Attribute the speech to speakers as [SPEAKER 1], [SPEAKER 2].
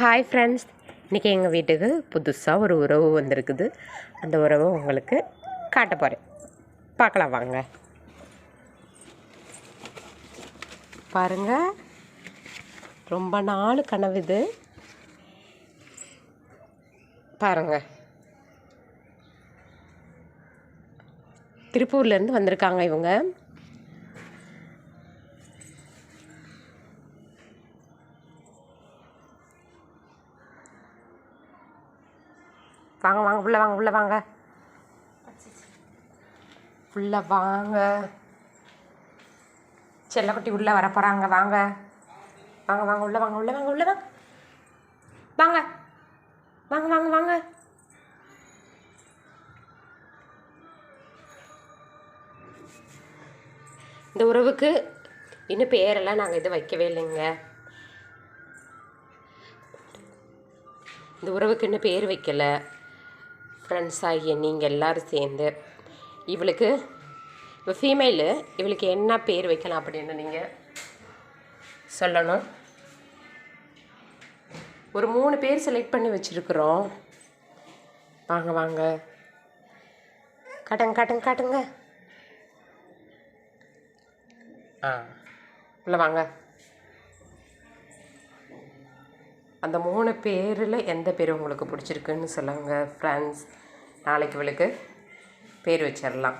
[SPEAKER 1] Hi friends இன்றைக்கி எங்கள் வீட்டுக்கு புதுசாக ஒரு உறவு வந்திருக்குது. அந்த உறவை உங்களுக்கு காட்ட போகிறேன் பார்க்கலாம் வாங்க. பாருங்கள் ரொம்ப நாள் கனவு இது. பாருங்கள் திருப்பூர்லேருந்து வந்திருக்காங்க இவங்க. வாங்க வாங்க உள்ளே வாங்க உள்ளே வாங்க. உள்ளே வாங்க. செல்லக்குட்டி உள்ளே வர போகிறாங்க வாங்க. வாங்க வாங்க உள்ளே வாங்க உள்ளே வாங்க உள்ளே வாங்க. வாங்க. வாங்க வாங்க வாங்க. இந்த உறவுக்கு இன்னும் பேரெல்லாம் நாங்கள் இது வைக்கவே இல்லைங்க. இந்த உறவுக்கு இன்னும் பேர் வைக்கல. ஃப்ரெண்ட்ஸ் ஆகிய நீங்கள் எல்லோரும் சேர்ந்து இவளுக்கு இப்போ ஃபீமேலு இவளுக்கு என்ன பேர் வைக்கலாம் அப்படின்னு நீங்கள் சொல்லணும். ஒரு மூணு பேர் செலக்ட் பண்ணி வச்சுருக்குறோம். வாங்க வாங்க. காட்டுங்க காட்டுங்க காட்டுங்க. ஆ உள்ள வாங்க. அந்த மூணு பேரில் எந்த பேர் உங்களுக்கு பிடிச்சிருக்குன்னு சொல்லுங்கள் ஃப்ரெண்ட்ஸ் நாளைக்கு இவளுக்கு பேர் வச்சிடலாம்